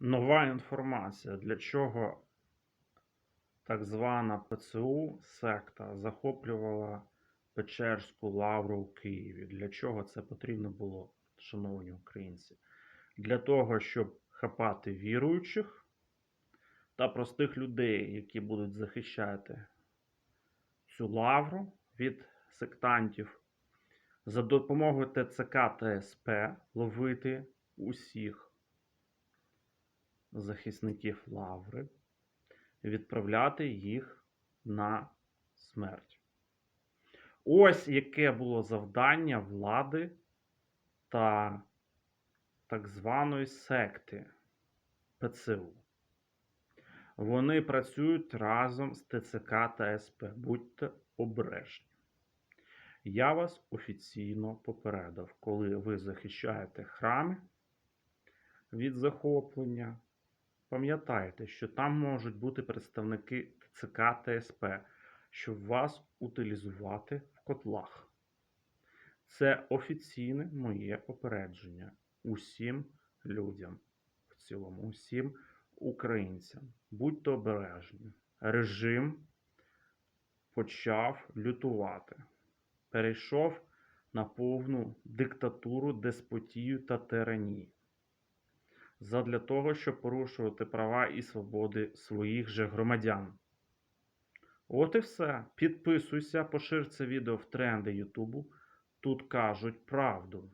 Нова інформація, для чого так звана ПЦУ секта захоплювала Печерську лавру в Києві. Для чого це потрібно було, шановні українці? Для того, щоб хапати віруючих та простих людей, які будуть захищати цю лавру від сектантів, за допомогою ТЦК та СП ловити усіх захисників лаври, відправляти їх на смерть. Ось яке було завдання влади та так званої секти ПЦУ. Вони працюють разом з ТЦК та СП. Будьте обережні. Я вас офіційно попередив, коли ви захищаєте храми від захоплення. Пам'ятайте, що там можуть бути представники ТЦК та СП, щоб вас утилізувати в котлах. Це офіційне моє попередження усім людям в цілому, усім українцям. Будьте обережні. Режим почав лютувати, перейшов на повну диктатуру, деспотію та тиранію задля того, щоб порушувати права і свободи своїх же громадян. От і все. Підписуйся, пошир це відео в тренди Ютубу. Тут кажуть правду.